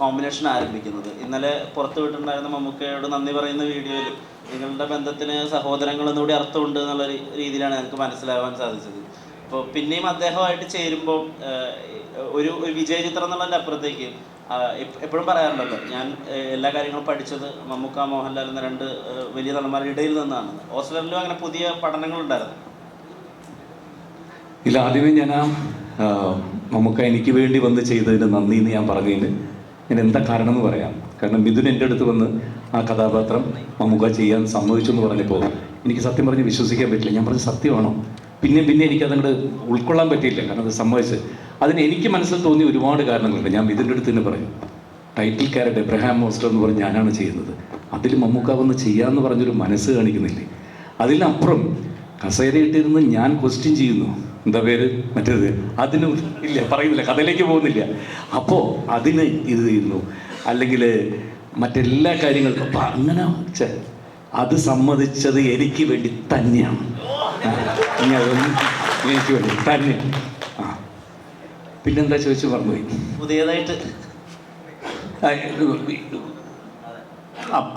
Combination ആരംഭിക്കുന്നത്. ഇന്നലെ പുറത്തു വിട്ടിട്ടുണ്ടായിരുന്ന മമ്മൂക്കയോട് നന്ദി പറയുന്ന വീഡിയോയിൽ നിങ്ങളുടെ ബന്ധത്തിന് സഹോദരങ്ങളൊന്നും കൂടി അർത്ഥമുണ്ട് എന്നുള്ള രീതിയിലാണ് ഞങ്ങൾക്ക് മനസ്സിലാവാൻ സാധിച്ചത്. അപ്പോൾ പിന്നെയും അദ്ദേഹമായിട്ട് ചേരുമ്പോൾ ഒരു ഒരു വിജയ ചിത്രം എന്നുള്ളതിന്റെ അപ്പുറത്തേക്ക് എപ്പോഴും പറയാറുണ്ടല്ലോ ഞാൻ എല്ലാ കാര്യങ്ങളും പഠിച്ചത് മമ്മൂക്ക മോഹൻലാൽ എന്ന രണ്ട് വലിയ നടന്മാരുടെ ഇടയിൽ നിന്നാണ്. ഹോസ്റ്റലിലും അങ്ങനെ പുതിയ പഠനങ്ങളുണ്ടായിരുന്നു. ഇല്ല ആദ്യമേ ഞാൻ ആ, മമ്മൂക്ക എനിക്ക് വേണ്ടി വന്ന് ചെയ്തതിന് നന്ദി എന്ന് ഞാൻ പറഞ്ഞതിന് ഞാൻ എന്താ കാരണം എന്ന് പറയാം. കാരണം മിഥുൻ എന്റെ അടുത്ത് വന്ന് ആ കഥാപാത്രം മമ്മൂക്ക ചെയ്യാൻ സമ്മതിച്ചു എന്ന് പറഞ്ഞപ്പോൾ എനിക്ക് സത്യം പറഞ്ഞ് വിശ്വസിക്കാൻ പറ്റില്ല. ഞാൻ പറഞ്ഞ സത്യമാണോ? പിന്നെ പിന്നെ എനിക്ക് അതങ്ങോട്ട് ഉൾക്കൊള്ളാൻ പറ്റിയില്ല. കാരണം അത് സമ്മതിച്ച് അതിന് എനിക്ക് മനസ്സിൽ തോന്നിയ ഒരുപാട് കാരണങ്ങളുണ്ട്. ഞാൻ മിഥുന്റെ അടുത്ത് തന്നെ പറയും. ടൈറ്റിൽ ക്യാരറ്റ് എബ്രഹാം മോസ്റ്റർ എന്ന് പറഞ്ഞ് ഞാനാണ് ചെയ്യുന്നത്. അതിൽ മമ്മൂക്ക വന്ന് ചെയ്യാമെന്ന് പറഞ്ഞൊരു മനസ്സ് കാണിക്കുന്നില്ലേ? അതിനപ്പുറം കസേരയിട്ടിരുന്ന് ഞാൻ ക്വസ്റ്റ്യൻ ചെയ്യുന്നു. എന്താ പേര്? മറ്റേത്? അതിന് ഇല്ല പറയുന്നില്ല കഥയിലേക്ക് പോകുന്നില്ല. അപ്പോൾ അതിന് ഇത് ചെയ്യുന്നു. അല്ലെങ്കിൽ മറ്റെല്ലാ കാര്യങ്ങൾക്കും അപ്പം അങ്ങനെ വെച്ച അത് സമ്മതിച്ചത് എനിക്ക് വേണ്ടി തന്നെയാണ്. ഇനി അതൊന്നും എനിക്ക് വേണ്ടി തന്നെ ആ പിന്നെന്താ ചോദിച്ചു? മറന്നുപോയി പുതിയതായിട്ട്.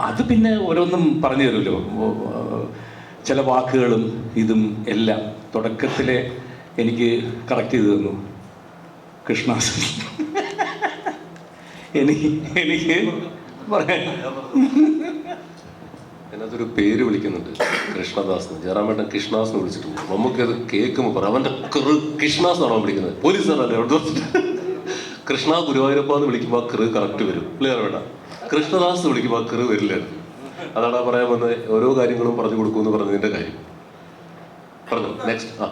അത് പിന്നെ ഓരോന്നും പറഞ്ഞു തരുമല്ലോ. ചില വാക്കുകളും ഇതും എല്ലാം തുടക്കത്തിലെ എനിക്ക് കറക്റ്റ് ചെയ്ത് തന്നു. കൃഷ്ണാസ് എനിക്ക് എനിക്ക് അതിനകത്തൊരു പേര് വിളിക്കുന്നുണ്ട്. കൃഷ്ണദാസ് ജയറാമേട്ടൻ കൃഷ്ണദാസ് എന്ന് വിളിച്ചിട്ടുണ്ട്. നമുക്കത് കേൾക്കുമ്പോൾ പറയാം. അവന്റെ കൃ കൃഷ്ണദാസ് അവൻ വിളിക്കുന്നത്? പോലീസുകാരല്ലേ അവിടെ കൃഷ്ണ ഗുരുവായൂരപ്പ എന്ന് വിളിക്കുമ്പോൾ ആ കൃ കറക്റ്റ് വരും. ക്ലിയർ വേണ്ട കൃഷ്ണദാസ് വിളിക്കുമ്പോൾ ആ കൃ വരില്ലായിരുന്നു അതാണ് പറയാൻ വന്നത് ഓരോ കാര്യങ്ങളും പറഞ്ഞു കൊടുക്കുമെന്ന് പറഞ്ഞതിന്റെ കാര്യം. പറഞ്ഞു നെക്സ്റ്റ് ആ.